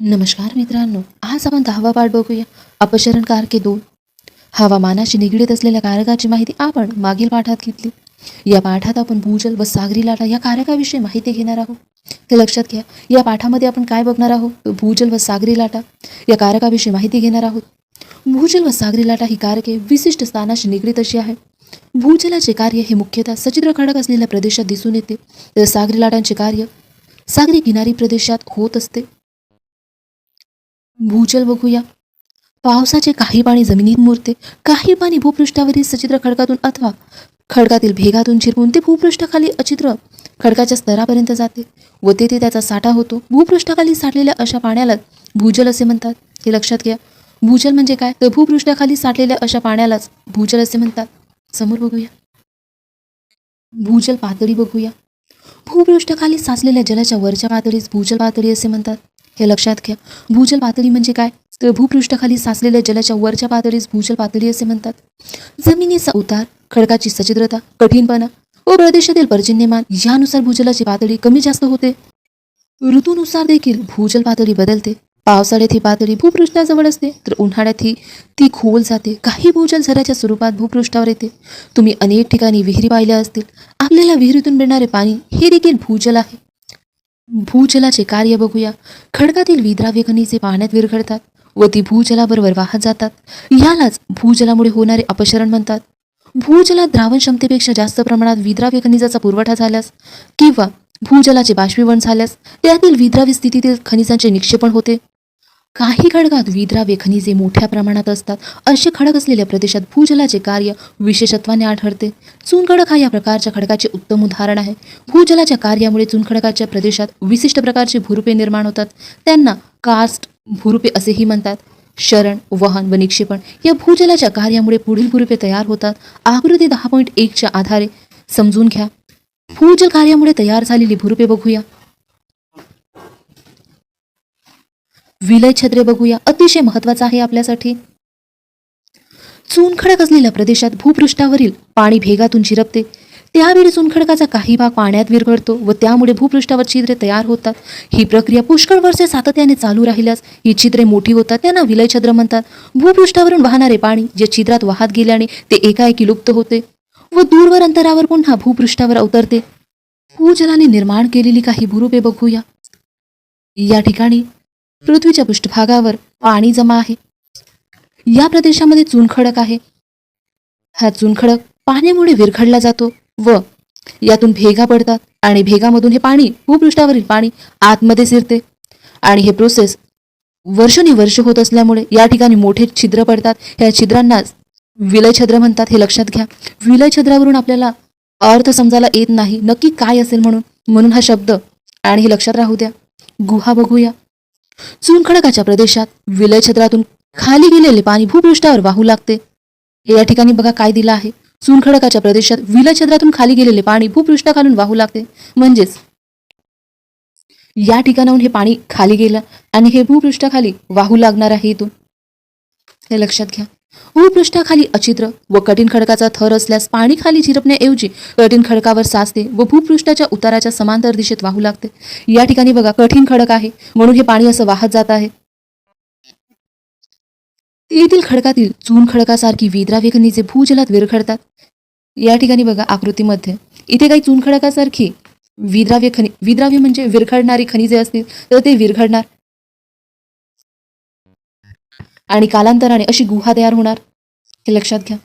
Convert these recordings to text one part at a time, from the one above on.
नमस्कार मित्रांनो आज आपण दहावा पाठ बघूया. अपशरण कारके दोन. हवामानाशी निगडीत असलेल्या कारकाची माहिती आपण मागील पाठात घेतली. या पाठात आपण भूजल व सागरी लाटा या कारकाविषयी माहिती घेणार आहोत. हे लक्षात घ्या या पाठामध्ये आपण काय बघणार आहोत? भूजल व सागरी लाटा. या कारकाविषयी माहिती घेणार आहोत. भूजल व सागरी लाटा ही कारके विशिष्ट स्थानाशी निगडीत अशी आहे भूजलाचे कार्य हे मुख्यतः सचित्र खडक असलेल्या प्रदेशात दिसून येते. तर सागरी लाटांचे कार्य सागरी किनारी प्रदेशात होत असते. भूजल बघूया. पावसाचे काही पाणी जमिनीत मुरते काही पाणी भूपृष्ठावरील सचित्र खडकातून अथवा खडकातील भेगातून शिरवून ते भूपृष्ठाखाली अचित्र खडकाच्या स्तरापर्यंत जाते व तेथे त्याचा साठा होतो. भूपृष्ठाखाली साठलेल्या अशा पाण्याला भूजल असे म्हणतात. हे लक्षात घ्या. भूजल म्हणजे काय? तर भूपृष्ठाखाली साठलेल्या अशा पाण्यालाच भूजल असे म्हणतात. समोर बघूया. भूजल पातळी बघूया. भूपृष्ठाखाली साचलेल्या जलाच्या वरच्या पातळीस भूजल पातळी असे म्हणतात. हे लक्षात घ्या. भूजल पातळी म्हणजे काय? तर भूपृष्ठाखाली साचलेल्या जलाच्या वरच्या पातळीस भूजल पातळी असे म्हणतात. जमिनीचा उतार खडकाची सचित्रता कठीणपणा व प्रदेशातील पर्जन्यमान यानुसार भूजलाची पातळी कमी जास्त होते. ऋतूनुसार देखील भूजल पातळी बदलते. पावसाळ्यात ही पातळी भूपृष्ठाजवळ असते तर उन्हाळ्यात ही ती खोल जाते. काही भूजल झऱ्याच्या स्वरूपात भूपृष्ठावर येते. तुम्ही अनेक ठिकाणी विहिरी पाहिल्या असतील. आपल्याला विहिरीतून मिळणारे पाणी हे देखील भूजल आहे. भूजलाचे कार्य बघूया. खडकातील विद्राव्य खनिजे पाण्यात विरघळतात व ती भूजलाबरोबर वाहत जातात. ह्यालाच भूजलामुळे होणारे अपशरण म्हणतात. भूजलात द्रावण क्षमतेपेक्षा जास्त प्रमाणात विद्राव्य खनिजाचा पुरवठा झाल्यास किंवा भूजलाचे बाष्पीभवन झाल्यास त्यातील विद्राव्य स्थितीतील खनिजांचे निक्षेपण होते. काही खडकात विद्राव्य खनिजे मोठ्या प्रमाणात असतात. असे खडक असलेल्या प्रदेशात भूजलाचे कार्य विशेषत्वाने आढळते. चुनखडक हा या प्रकारच्या खडकाचे उत्तम उदाहरण आहे. भूजलाच्या कार्यामुळे चुनखडकाच्या प्रदेशात विशिष्ट प्रकारचे भूरूपे निर्माण होतात. त्यांना कास्ट भूरूपे असेही म्हणतात. शरण वहन व निक्षेपण या भूजलाच्या कार्यामुळे पुढील भूरूपे तयार होतात. आकृती दहा पॉईंट एकच्या आधारे समजून घ्या. भूजल कार्यामुळे तयार झालेली भूरूपे बघूया. विलय छत्रे बघूया. अतिशय महत्वाचं आहे आपल्यासाठी. चुनखडक असलेल्या प्रदेशात भूपृष्ठावरील पाणी भेगातून झिरपते त्यावेळी चुनखडकाचा काही भाग पाण्यात विरघळतो व त्यामुळे भूपृष्ठावर छिद्रे तयार होतात. ही प्रक्रिया पुष्कळ वर्षे सातत्याने चालू राहिल्यास ही छिद्रे मोठी होतात त्यांना विलयछद्र म्हणतात. भूपृष्ठावरून वाहणारे पाणी जे छिद्रात वाहत गेल्याने ते एकाएकी लुप्त होते व दूरवर अंतरावर पुन्हा भूपृष्ठावर अवतरते. भूजलाने निर्माण केलेली काही भूरूपे बघूया. या ठिकाणी पृथ्वीच्या पृष्ठभागावर पाणी जमा आहे. या प्रदेशामध्ये चुनखडक आहे. हा चुनखडक पाण्यामुळे विरघडला जातो व यातून भेगा पडतात आणि भेगामधून हे पाणी भूपृष्ठावरील पाणी आतमध्ये शिरते आणि हे प्रोसेस वर्षानुवर्ष होत असल्यामुळे या ठिकाणी मोठे छिद्र पडतात. या छिद्रांना विलयछद्र म्हणतात. हे लक्षात घ्या. विलयछद्रावरून आपल्याला अर्थ समजायला येत नाही. नक्की काय असेल म्हणून? म्हणून हा शब्द आणि हे लक्षात राहू द्या. गुहा बघूया. चुनखडकाच्या प्रदेशात विलयछद्रातून खाली गेलेले पाणी भूपृष्ठावर वाहू लागते. हे या ठिकाणी बघा काय दिलं आहे. चुनखडकाच्या प्रदेशात विलयछद्रातून खाली गेलेले पाणी भूपृष्ठाखालून वाहू लागते. म्हणजेच या ठिकाणाहून हे पाणी खाली गेलं आणि हे भूपृष्ठाखाली वाहू लागणार आहे इथून. हे लक्षात घ्या. भूपृष्ठाखाली अचित्र व कठीण खडकाचा थर असल्यास पाणी खाली झिरपण्याऐवजी कठीण खडकावर साचते व भूपृष्ठाच्या उताराच्या समांतर दिशेत वाहू लागते. या ठिकाणी बघा कठीण खडक आहे. म्हणून हे पाणी असं वाहत जात आहे. येथील खडकातील चून खडकासारखी विद्राव्य खनिजे भूजलात विरघळतात या ठिकाणी बघा आकृतीमध्ये. इथे काही चून खडकासारखी विद्राव्य खनि विद्राव्य म्हणजे विरघडणारी खनिजे असतील तर ते विरघळणार. आणि कालांतराने अशी गुहा तयार होणार? हे लक्षात घ्या.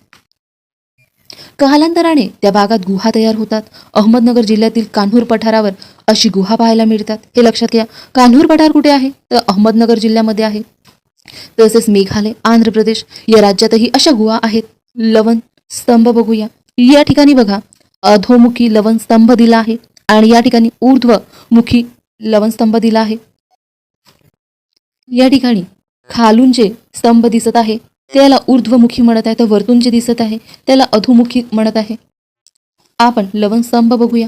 कालांतराने त्या भागात गुहा तयार होतात. अहमदनगर जिल्ह्यातील कान्हूर पठारावर अशी गुहा पाहायला मिळतात. हे लक्षात घ्या. कान्हूर पठार कुठे आहे? तर अहमदनगर जिल्ह्यामध्ये आहे. तसेच मेघालय आंध्र प्रदेश या राज्यातही अशा गुहा आहेत. लवण स्तंभ बघूया. या ठिकाणी बघा. अधोमुखी लवण स्तंभ दिला आहे आणि या ठिकाणी ऊर्ध्वमुखी लवण स्तंभ दिला आहे. या ठिकाणी खालून जे स्तंभ दिसत आहे त्याला ऊर्ध्वमुखी म्हणत आहे तर वरतून जे दिसत आहे त्याला अधोमुखी म्हणत आहे. आपण लवण स्तंभ बघूया.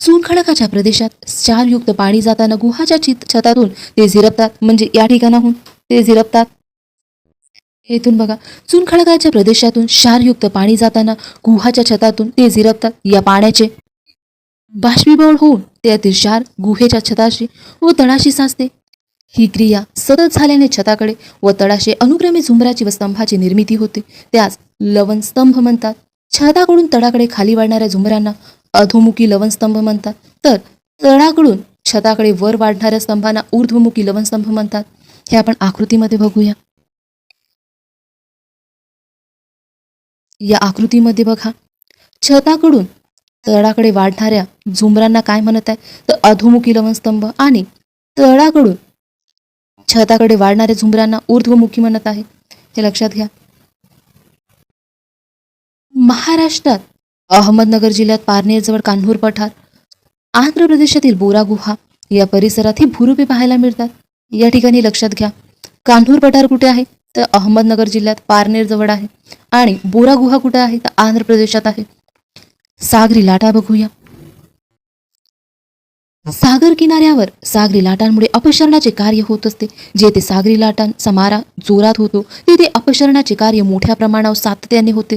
चुनखडकाच्या प्रदेशात क्षारयुक्त पाणी जाताना गुहाच्या चित छतातून ते झिरपतात. म्हणजे या ठिकाणाहून ते झिरपतात. हेतून बघा. चुनखडकाच्या प्रदेशातून क्षारयुक्त पाणी जाताना गुहाच्या छतातून ते झिरपतात. या पाण्याचे बाष्पीभवन होऊन त्यातील क्षार गुहेच्या छताशी व तळाशी साचते. ही क्रिया सतत झाल्याने छताकडे व तळाशी अनुक्रमे झुंबराची व स्तंभाची निर्मिती होते. त्यास लवण स्तंभ म्हणतात. छताकडून तळाकडे खाली वाढणाऱ्या झुंबरांना अधोमुखी लवण स्तंभ म्हणतात. तर तळाकडून छताकडे वर वाढणाऱ्या स्तंभांना ऊर्ध्वमुखी लवण स्तंभ म्हणतात. हे आपण आकृतीमध्ये बघूया. या आकृतीमध्ये बघा. छताकडून तळाकडे वाढणाऱ्या झुंबरांना काय म्हणत आहे? तर अधोमुखी लवणस्तंभ आणि तळाकडून छताकडे वाढणाऱ्या झुंबरांना ऊर्ध्वमुखी म्हणत आहे हे लक्षात घ्या. महाराष्ट्रात अहमदनगर जिल्ह्यात पारनेरजवळ कान्हूर पठार आंध्र प्रदेशातील बोरा गुहा या परिसरात ही भुरुपे पाहायला मिळतात. या ठिकाणी लक्षात घ्या. कान्हूर पठार कुठे आहे? तर अहमदनगर जिल्ह्यात पारनेर जवळ आहे. आणि बोरा गुहा कुठे आहे? तर आंध्र प्रदेशात आहे. सागरी लाटा बघूया. सागर किनाऱ्यावर सागरी लाटांमुळे अपसरणाचे कार्य होत असते. जेथे सागरी लाटां समारा जोरात होतो तिथे अपसरणाचे कार्य मोठ्या प्रमाणावर सातत्याने होते.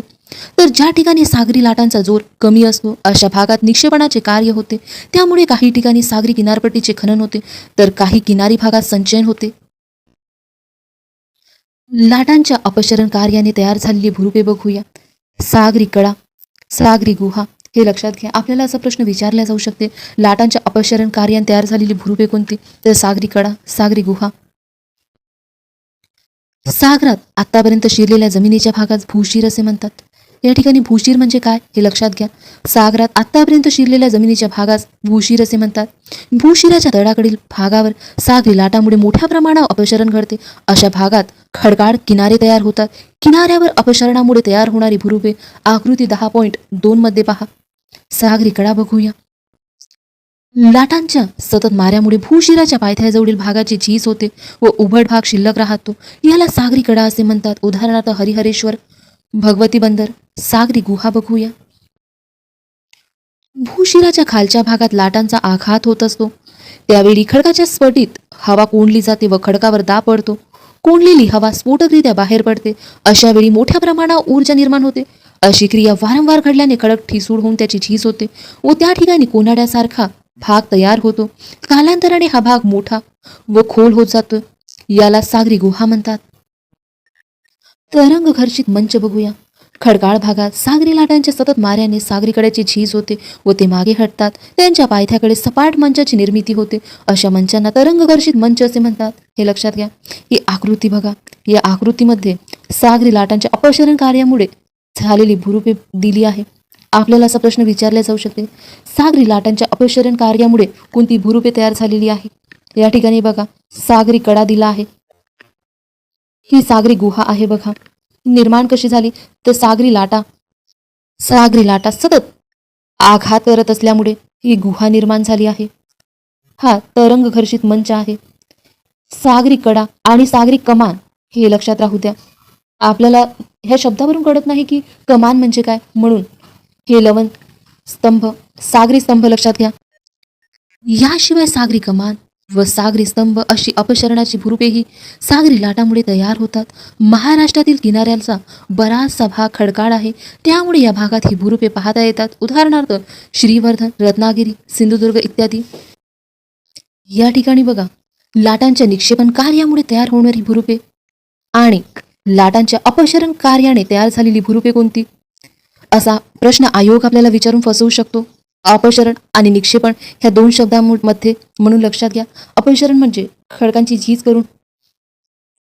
तर ज्या ठिकाणी सागरी लाटांचा जोर कमी असतो अशा भागात निक्षेपणाचे कार्य होते. त्यामुळे काही ठिकाणी सागरी किनारपट्टीचे खनन होते तर काही किनारी भागात संचयन होते. लाटांच्या अपसरण कार्याने तयार झालेली भुरुपे बघूया. सागरी कडा सागरी गुहा हे लक्षात घ्या. आपल्याला असा प्रश्न विचारला जाऊ शकते. लाटांच्या अपसरण कार्यान तयार झालेली भुरुपे कोणती? तर सागरी कडा सागरी गुहा. सागरात आतापर्यंत शिरलेल्या जमिनीच्या भागात भूशीर असे म्हणतात. या ठिकाणी भूशीर म्हणजे काय? हे लक्षात घ्या. सागरात आतापर्यंत शिरलेल्या जमिनीच्या भागास भूशीर असे म्हणतात. भूशिराच्या तळाकडील भागावर सागरी लाटामुळे मोठ्या प्रमाणावर अपसरण घडते. अशा भागात खडकाळ किनारे तयार होतात. किनाऱ्यावर अपसरणामुळे तयार होणारी भुरुपे आकृती दहा पॉईंट दोन मध्ये पहा. सागरी कडा बघूया. लाटांच्या सतत माऱ्यामुळे भूशिराच्या पायथ्याजवळील भागाची झीज होते व उभट भाग शिल्लक राहतो. याला सागरी कडा असे म्हणतात. उदाहरणार्थ हरिहरेश्वर भगवती बंदर सागरी गुहा बघूया. भूशिराच्या खालच्या भागात लाटांचा आघात होत असतो. त्यावेळी खडकाच्या स्फटित हवा कोंडली जाते व खडकावर दाब पडतो. कोंडलेली हवा स्फोटकरित्या बाहेर पडते. अशा वेळी मोठ्या प्रमाणावर ऊर्जा निर्माण होते. अशी क्रिया वारंवार घडल्याने खडक ठिसूळ होऊन त्याची झीज होते. व त्या ठिकाणी कोनाड्यासारखा भाग तयार होतो. कालांतराने हा भाग मोठा व खोल होत जातो याला सागरी गुहा म्हणतात. तरंग घर्षित मंच बघूया. खडकाळ भागात सागरी लाटांच्या सतत माऱ्याने सागरीकड्याची झीज होते व ते मागे हटतात. त्यांच्या पायथ्याकडे सपाट मंचाची निर्मिती होते. अशा मंचांना तरंगघर्षित मंच असे म्हणतात. हे लक्षात घ्या. ही आकृती बघा. या आकृतीमध्ये सागरी लाटांच्या अपसरण कार्यामुळे झालेली भूरूपे दिली आहे. आपल्याला असा प्रश्न विचारला जाऊ शकते. सागरी लाटांच्या अपशरण कार्यामुळे कोणती भूरूपे तयार झालेली आहे? या ठिकाणी बघा सागरी कडा दिला आहे. ही सागरी गुहा आहे बघा. निर्माण कशी झाली? तर सागरी लाटा सागरी लाटा सतत आघात करत असल्यामुळे ही गुहा निर्माण झाली आहे. हा तरंग घर्षित मंच आहे. सागरी कडा आणि सागरी कमान हे लक्षात राहू द्या. आपल्याला ह्या शब्दावरून कळत नाही की कमान म्हणजे काय? म्हणून हे लवण स्तंभ सागरी स्तंभ लक्षात घ्या. याशिवाय सागरी कमान व सागरी स्तंभ अशी अपशरणाची भुरुपेही सागरी लाटामुळे तयार होतात. महाराष्ट्रातील किनाऱ्याचा बराचसा भाग खडकाळ आहे. त्यामुळे या भागात ही भुरुपे पाहता येतात. उदाहरणार्थ श्रीवर्धन रत्नागिरी सिंधुदुर्ग इत्यादी. या ठिकाणी बघा लाटांच्या निक्षेपण कार्यामुळे तयार होणारी भुरुपे आणि लाटांच्या अपशरण कार्याने तयार झालेली भूरूपे कोणती? असा प्रश्न आयोग आपल्याला विचारून फसवू शकतो. अपशरण आणि निक्षेपण ह्या दोन शब्दांमध्ये म्हणून लक्षात घ्या. अपशरण म्हणजे खडकांची झीज करून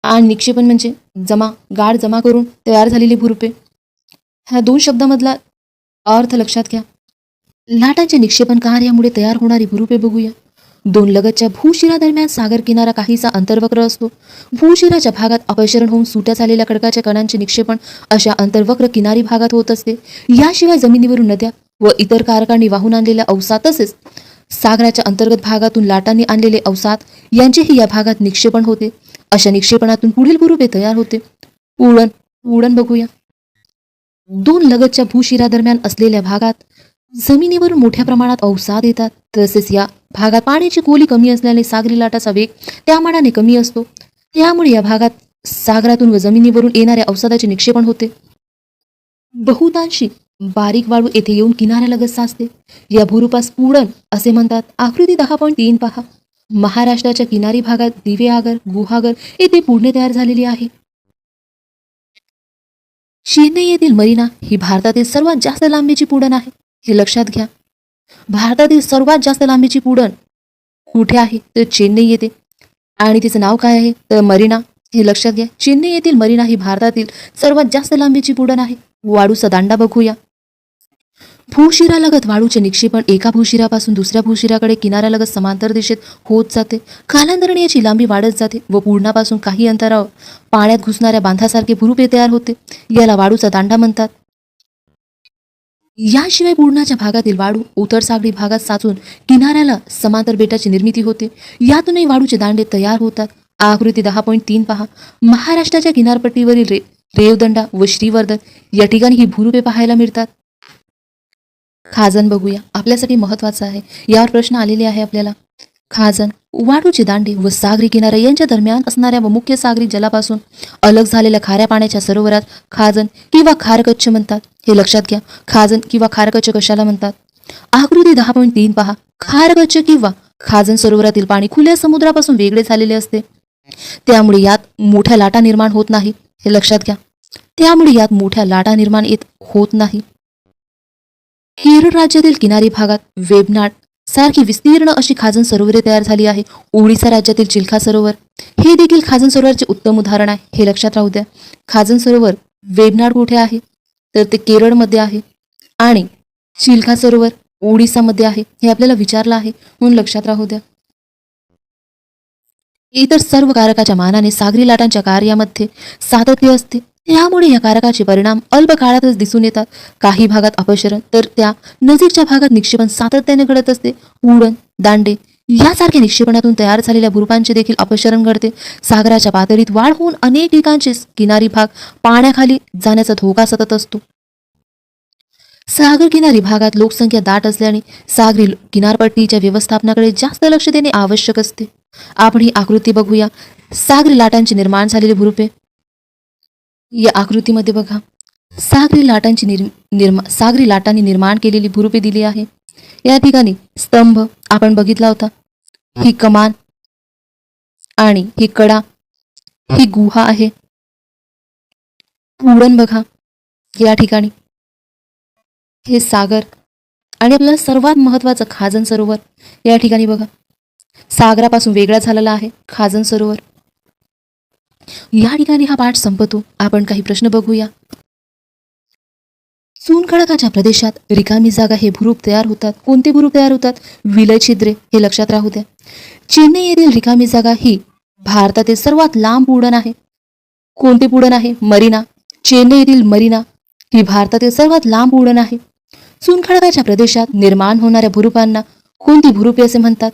आणि निक्षेपण म्हणजे जमा गाड जमा करून तयार झालेली भुरुपे. ह्या दोन शब्दामधला अर्थ लक्षात घ्या. लाटांच्या निक्षेपण कार्यामुळे तयार होणारी भुरुपे बघूया. दोन लगतच्या भूशिरादरम्यान सागर किनारा काहीसा अंतर्वक्र असतो. भूशिराच्या भागात अपशरण होऊन सुट्या झालेल्या खडकाच्या कणांचे निक्षेपण अशा अंतर्वक्र किनारी भागात होत असते. याशिवाय जमिनीवरून नद्या व इतर कारकांनी वाहून आणलेल्या अवसात तसेच सागराच्या अंतर्गत भागातून लाटांनी आणलेले अवसात यांचेही या भागात निक्षेपण होते. अशा निक्षेपणातून पुढील गुरुपे तयार होते. उडण उडण बघूया. दोन लगतच्या भूशिरादरम्यान असलेल्या भागात जमिनीवरून मोठ्या प्रमाणात अवसाद येतात तसेच या भागात पाण्याची खोली कमी असल्याने सागरी लाटाचा वेग त्या मानाने कमी असतो. त्यामुळे या भागात सागरातून व जमिनीवरून येणाऱ्या अवसादाचे निक्षेपण होते. बहुतांशी बारीक वाळू येथे येऊन किनाऱ्यालगत साचते. या भूरूपास पुडण असे म्हणतात. आकृती दहा पॉईंट तीन पहा. महाराष्ट्राच्या किनारी भागात दिवेआगर गुहागर येथे पुढणे तयार झालेली आहे. चेन्नई येथील मरीना ही भारतातील सर्वात जास्त लांबीची पुडण आहे. हे लक्षात घ्या. भारतातील सर्वात जास्त लांबीची पुडण कुठे आहे? तर चेन्नई येते. आणि तिचं नाव काय आहे? तर मरीना. हे लक्षात घ्या. चेन्नई येथील मरीना ही भारतातील सर्वात जास्त लांबीची पुडण आहे. वाळूचा दांडा बघूया. भूशिरालगत वाळूचे निक्षेपण एका भूशिरापासून दुसऱ्या भूशिराकडे किनाऱ्यालगत समांतर दिशेत होत जाते. कालांतराने याची लांबी वाढत जाते व पूर्णापासून काही अंतरावर पाण्यात घुसणाऱ्या बांधासारखे भुरुपे तयार होते. याला वाळूचा दांडा म्हणतात. याशिवाय पूर्णाच्या भागातील वाळू उतर सागरी भागात साचून किनाऱ्याला समांतर बेटाची निर्मिती होते. यातूनही वाळूचे दांडे तयार होतात. आकृती दहा पॉईंट तीन पहा. महाराष्ट्राच्या किनारपट्टीवरील रे रेवदंडा व श्रीवर्धन या ठिकाणी ही भूरूपे पाहायला मिळतात. खाजन बघूया. आपल्यासाठी महत्वाचं आहे. यावर प्रश्न आलेले आहे आपल्याला. खाजन वाळूचे दांडे व सागरी किनारा यांच्या दरम्यान असणाऱ्या व मुख्य सागरी जलापासून अलग झालेल्या खाऱ्या पाण्याच्या सरोवरात खाजन किंवा खारकच्छ म्हणतात. हे लक्षात घ्या खाजन किंवा खारकच्छ कशाला म्हणतात? आकृती दहा पॉईंट तीन पहा. खारकच्छ किंवा खाजन सरोवरातील पाणी खुल्या समुद्रापासून वेगळे झालेले असते. त्यामुळे यात मोठ्या लाटा निर्माण होत नाही. हे लक्षात घ्या. त्यामुळे यात मोठ्या लाटा निर्माण येत होत नाही. केरळ राज्यातील किनारी भागात वेबनाट सारखी विस्तीर्ण अशी खाजन सरोवरे तयार झाली आहे. ओडिसा राज्यातील चिल्खा सरोवर. हे देखील खाजन सरोवरचे उत्तम उदाहरण आहे. हे लक्षात राहू द्या. खाजन सरोवर वेबनाड कुठे आहे. तर ते केरळमध्ये आहे. आणि चिल्खा सरोवर ओडिसामध्ये आहे. हे आपल्याला विचारलं आहे म्हणून लक्षात राहू द्या. इतर सर्व कारकाच्या मानाने सागरी लाटांच्या कार्यामध्ये सातत्य असते. यामुळे या कारकाचे परिणाम अल्प काळातच दिसून येतात. काही भागात अपसरण तर त्या नजीकच्या भागात निक्षेपण सातत्याने घडत असते. उडण दांडे यासारख्या निक्षेपणातून तयार झालेल्या भूरूपांचे देखील अपसरण घडते. सागराच्या पातळीत वाढ होऊन अनेक ठिकाणचे किनारी भाग पाण्याखाली जाण्याचा धोका सतत असतो. सागर किनारी भागात लोकसंख्या दाट असल्याने सागरी किनारपट्टीच्या व्यवस्थापनाकडे जास्त लक्ष देणे आवश्यक असते. आपण ही आकृती बघूया. सागरी लाटांचे निर्माण झालेले भूरूपे या आकृतीमध्ये बघा. सागरी लाटांची निर्म निर्मा सागरी लाटांनी निर्माण केलेली भूरूपे दिली आहे. या ठिकाणी स्तंभ आपण बघितला होता. ही कमान आणि ही कडा ही गुहा आहे. पुडण बघा. या ठिकाणी हे सागर आणि आपल्याला सर्वात महत्वाचं खाजन सरोवर या ठिकाणी बघा. सागरापासून वेगळा झालेला आहे खाजन सरोवर. या ठिकाणी हा पाठ संपतो. आपण काही प्रश्न बघूया. चूनखडकाच्या प्रदेशात रिकामी जागा हे भुरूप तयार होतात. कोणते भुरूप तयार होतात? विलय छिद्रे हे लक्षात राहू द्या. चेन्नई येथील रिकामी जागा ही भारतातील सर्वात लांब उडण आहे कोणते पुडण आहे मरीना. चेन्नई येथील मरीना ही भारतातील सर्वात लांब उडण आहे चुनखडकाच्या प्रदेशात निर्माण होणाऱ्या भुरुपांना कोणती भूरूपे असे म्हणतात?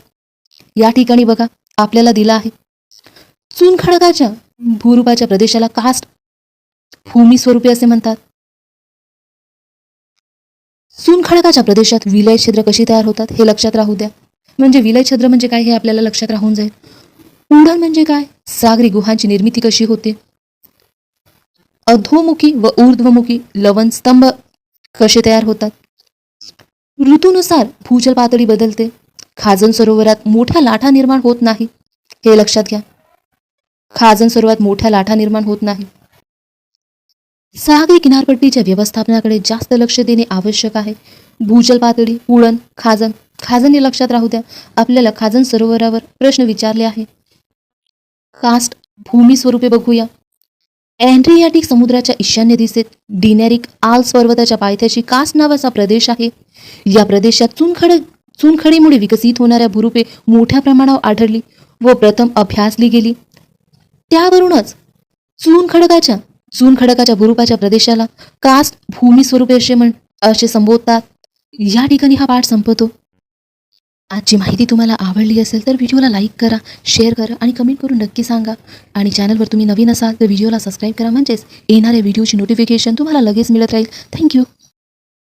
या ठिकाणी बघा. आपल्याला दिला आहे. चुनखडकाच्या भूरूपाच्या प्रदेशाला कास्ट भूमी स्वरूपे असे म्हणतात. चुनखडकाच्या प्रदेशात विलय छिद्र कशी तयार होतात हे लक्षात राहू द्या. म्हणजे विलय छिद्र म्हणजे काय हे आपल्याला लक्षात राहून जाईल. उडण म्हणजे काय? सागरी गुहांची निर्मिती कशी होते? अधोमुखी व ऊर्ध्वमुखी लवण स्तंभ कसे तयार होतात? ऋतूनुसार भूजल पातळी बदलते. खाजन सरोवरात मोठ्या लाटा निर्माण होत नाही. हे लक्षात घ्या. खाजन सरोवरात मोठ्या लाटा निर्माण होत नाही. सागरी किनारपट्टीच्या व्यवस्थापनाकडे जास्त लक्ष देणे आवश्यक आहे. भूजल पातळी उडण खाजन खाजन हे लक्षात राहू द्या. आपल्याला खाजन सरोवरावर प्रश्न विचारले आहे कास्ट भूमी स्वरूपे बघूया. अँड्रियाटिक समुद्राच्या ईशान्य दिशेत डिनॅरिक आल्स पर्वताच्या पायथ्याशी कास्ट नावाचा प्रदेश आहे. या प्रदेशात चुनखड चुनखडीमुळे विकसित होणाऱ्या भूरूपे मोठ्या प्रमाणावर आढळली व प्रथम अभ्यासली गेली. त्यावरूनच चुनखडकाच्या चुनखडकाच्या भूरूपाच्या प्रदेशाला कास्ट भूमी स्वरूपे असे म्हण असे संबोधतात. या ठिकाणी हा पाठ संपतो. आजची माहिती तुम्हाला आवडली असेल तर व्हिडिओला लाईक करा शेअर करा आणि कमेंट करून नक्की सांगा. आणि चॅनलवर तुम्ही नवीन असाल तर व्हिडिओला सबस्क्राईब करा. म्हणजेच येणाऱ्या व्हिडिओची नोटिफिकेशन तुम्हाला लगेच मिळत राहील. थँक्यू